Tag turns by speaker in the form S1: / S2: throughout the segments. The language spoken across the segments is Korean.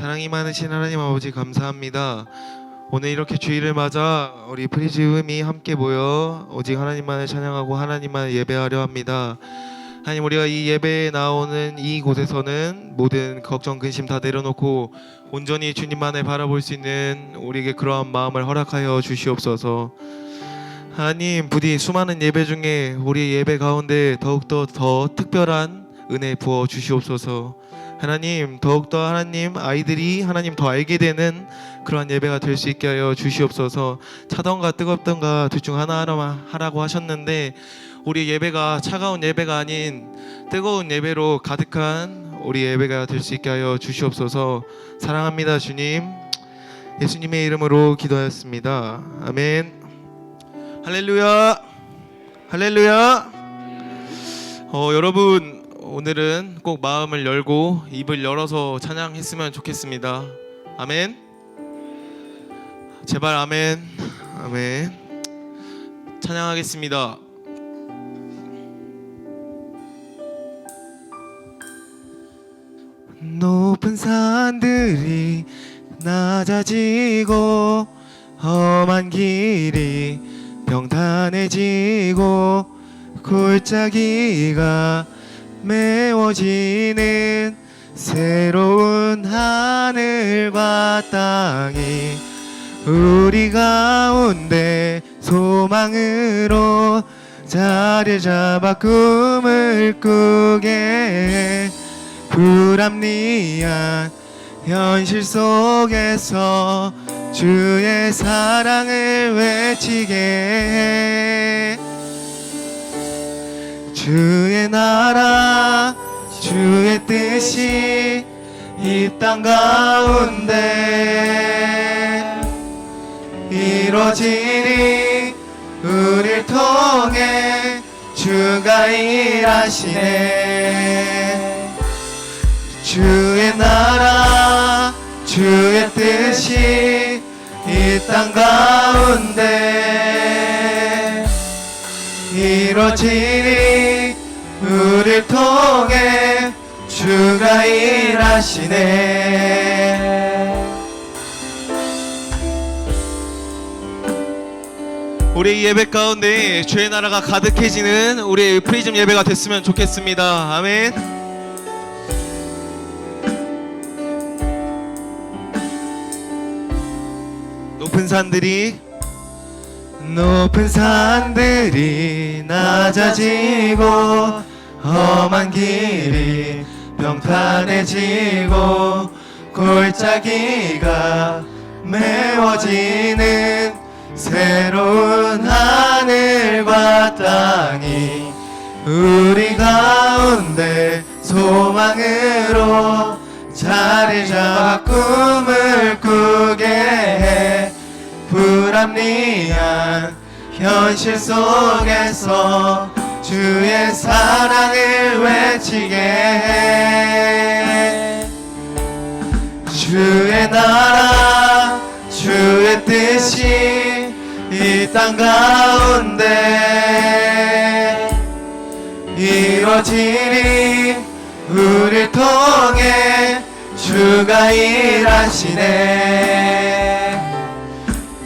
S1: 사랑이 많으신 하나님 아버지 감사합니다. 오늘 이렇게 주일을 맞아 우리 프리즘이 함께 모여 오직 하나님만을 찬양하고 하나님만을 예배하려 합니다. 하나님 우리가 이 예배에 나오는 이 곳에서는 모든 걱정 근심 다 내려놓고 온전히 주님만을 바라볼 수 있는 우리에게 그러한 마음을 허락하여 주시옵소서. 하나님 부디 수많은 예배 중에 우리 예배 가운데 더욱더 더 특별한 은혜 부어 주시옵소서. 하나님 더욱더 하나님 아이들이 하나님 더 알게 되는 그러한 예배가 될 수 있게 하여 주시옵소서. 차던가 뜨겁던가 둘 중 하나 하라고 하셨는데 우리 예배가 차가운 예배가 아닌 뜨거운 예배로 가득한 우리 예배가 될 수 있게 하여 주시옵소서. 사랑합니다 주님. 예수님의 이름으로 기도하였습니다. 아멘. 할렐루야. 할렐루야. 어, 여러분 오늘은 꼭 마음을 열고 입을 열어서 찬양했으면 좋겠습니다. 아멘. 제발 아멘. 아멘. 찬양하겠습니다. 높은 산들이 낮아지고 험한 길이 평탄해지고 골짜기가 메워지는 새로운 하늘과 땅이 우리 가운데 소망으로 자리 잡아 꿈을 꾸게 해. 불합리한 현실 속에서 주의 사랑을 외치게 해. 주의 나라 주의 뜻이 이 땅 가운데 이루어지니 우릴 통해 주가 일하시네. 주의 나라 주의 뜻이 이 땅 가운데 이루어지니 우릴 통해 주가 일하시네. 우리 예배 가운데 주의 나라가 가득해지는 우리 프리즘 예배가 됐으면 좋겠습니다. 아멘. 높은 산들이 높은 산들이 낮아지고 험한 길이 평탄해지고 골짜기가 메워지는 새로운 하늘과 땅이 우리 가운데 소망으로 자리 잡아 꿈을 꾸게 해. 불합리한 현실 속에서 주의 사랑을 외치게. 해 주의 나라 주의 뜻이 이 땅 가운데 이루어지니 우릴 통해 주가 일하시네.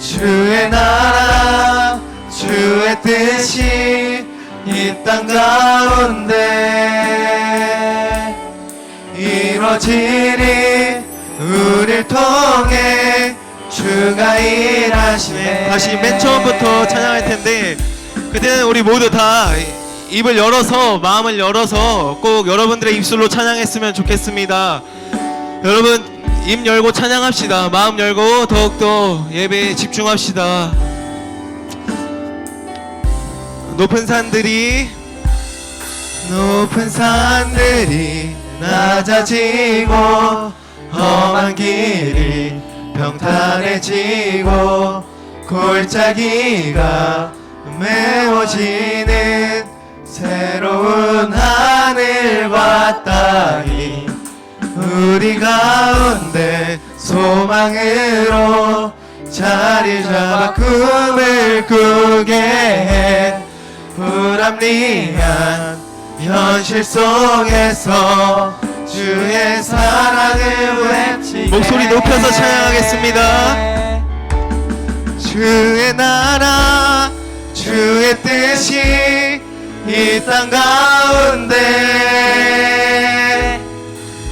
S1: 주의 나라 주의 뜻이 이 땅 가운데 이루어지니 우릴 통해 주가 일하시네 다시 맨 처음부터 찬양할 텐데 그때는 우리 모두 다 입을 열어서 마음을 열어서 꼭 여러분들의 입술로 찬양했으면 좋겠습니다. 여러분 입 열고 찬양합시다. 마음 열고 더욱더 예배에 집중합시다 높은 산들이 높은 산들이 낮아지고 험한 길이 평탄해지고 골짜기가 메워지는 새로운 하늘과 땅이 우리 가운데 소망으로 자리 잡아 꿈을 꾸게 해 불합리한 현실 속에서 주의 사랑을 외치게 목소리 높여서 찬양하겠습니다. 주의 나라 주의 뜻이 이 땅 가운데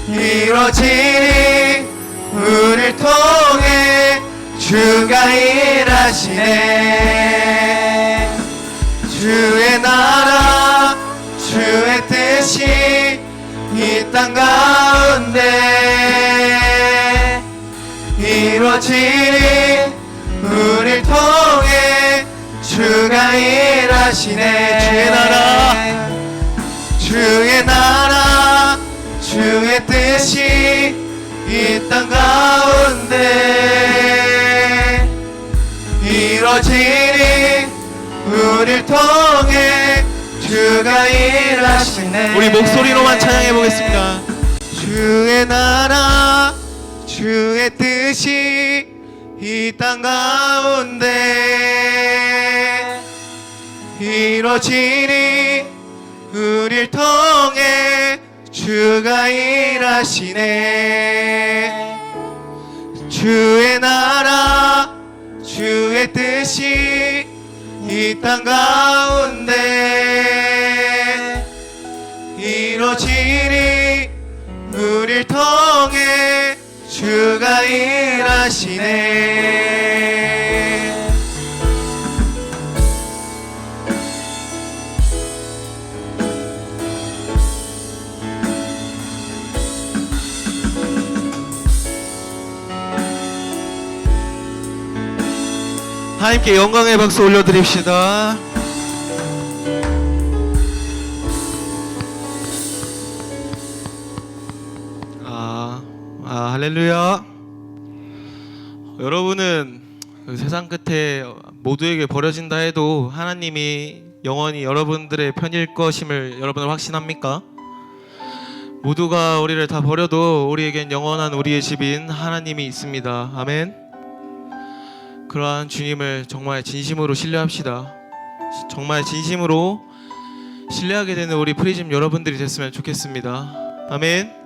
S1: 이루어지니 우리를 통해 주가 일하시네 뜻이 이 땅 가운데 이루어지니 우리를 통해 주가 일하시네. 주의 나라. 주의 나라 주의 뜻이 이 땅 가운데 이루어지니 우리를 통해 주가 일하시네. 우리 목소리로만 찬양해 보겠습니다. 주의 나라 주의 뜻이 이 땅 가운데 이루어지니 우릴 통해 주가 일하시네. 주의 나라 주의 뜻이 이 땅 가운데 이루어지니 우릴 통해 주가 일하시네 하나님께 영광의 박수 올려드립시다. 아 할렐루야. 여러분은 그 세상 끝에 모두에게 버려진다 해도 하나님이 영원히 여러분들의 편일 것임을 여러분은 확신합니까? 모두가 우리를 다 버려도 우리에겐 영원한 우리의 집인 하나님이 있습니다. 아멘. 그러한 주님을 정말 진심으로 신뢰합시다. 정말 진심으로 신뢰하게 되는 우리 프리즘 여러분들이 됐으면 좋겠습니다. 아멘.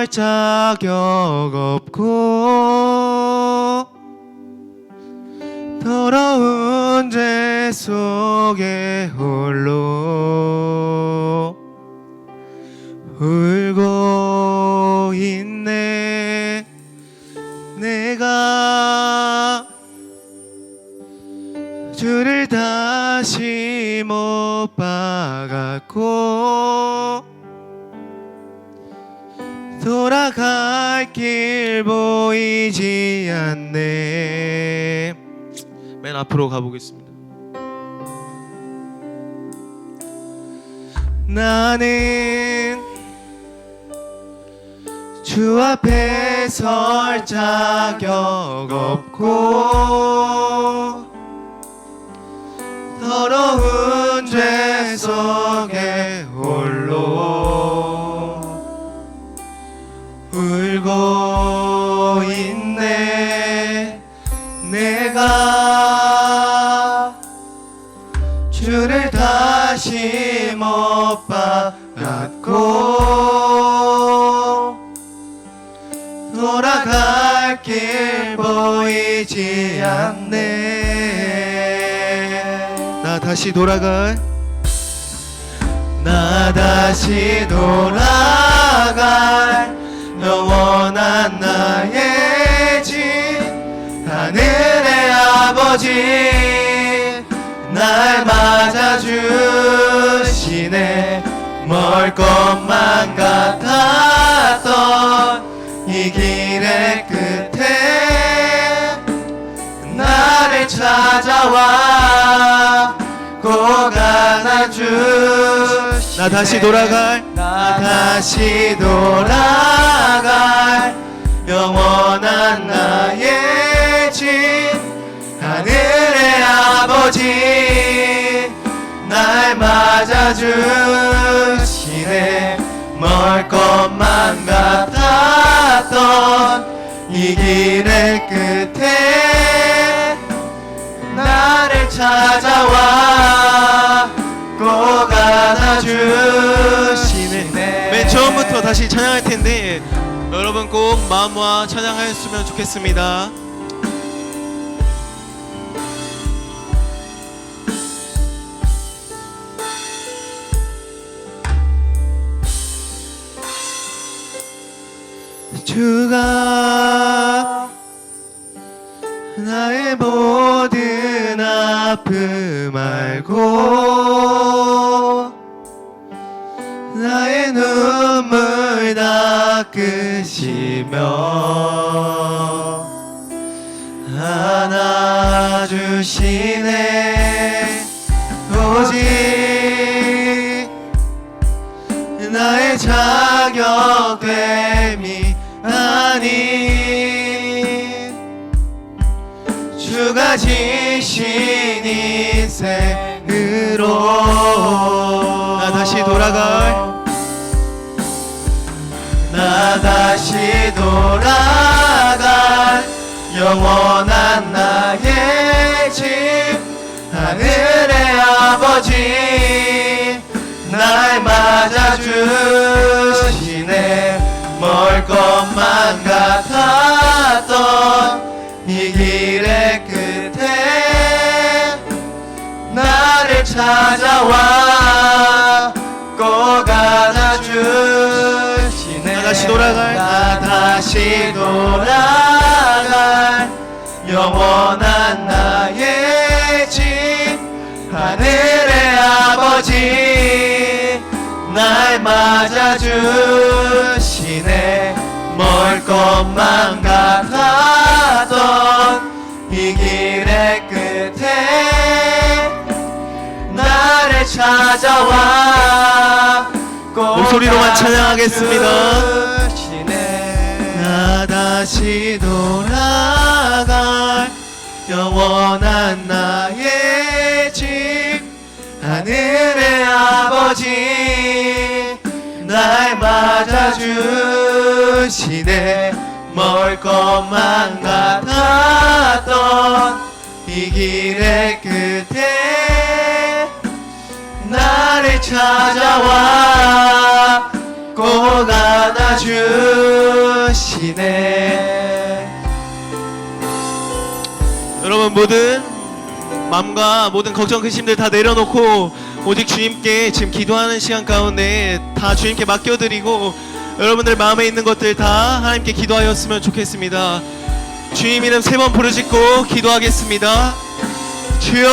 S1: 설 자격 없고 더러운 죄 속에 홀로 갈 길 보이지 않네. 맨 앞으로 가보겠습니다. 나는 주 앞에 설 자격 없고 더러운 죄 속에 홀로 보이지 않네. 나 다시 돌아갈. 나 다시 돌아갈. 영원한 나의 집. 하늘의 아버지. 날 맞아주시네. 멀 것만 같았던 이 길의 끝 찾아와. 꼭 안아주시 나 다시 돌아갈. 나 다시 돌아갈. 영원한 나의 집 하늘의 아버지 날 맞아주시네. 멀 것만 같았던 이이 길의 끝에 찾아와 꼭 안아주시네
S2: 맨 처음부터 다시 찬양할 텐데 여러분 꼭 마음과 찬양하였으면 좋겠습니다.
S1: 주가 아픔 알고 나의 눈물 닦으시며 안아주시네. 오직 나의 자격됨이 아닌 주가 지신 인생으로.
S2: 나 다시 돌아갈.
S1: 나 다시 돌아갈. 영원한 나의 집 하늘의 아버지. 날 맞아주시네. 멀 것만 같았던 이길 찾아와. 꼭 안아주시네.
S2: 나 다시 돌아갈.
S1: 나 다시 돌아갈. 영원한 나의 집 하늘의 아버지 날 맞아주시네. 멀 것만 같았던 찾아와 꼭
S2: 목소리로만 찬양하겠습니다.
S1: 나 다시 돌아갈 영원한 나의 집 하늘의 아버지 날 맞아주시네 멀 것만 같았던 이 길의 끝에 찾아와 꼭 안아주시네
S2: 여러분 모든 마음과 모든 걱정 근심들 다 내려놓고 오직 주님께 지금 기도하는 시간 가운데 다 주님께 맡겨드리고 여러분들 마음에 있는 것들 다 하나님께 기도하였으면 좋겠습니다. 주님 이름 세 번 부르짖고 기도하겠습니다. 주여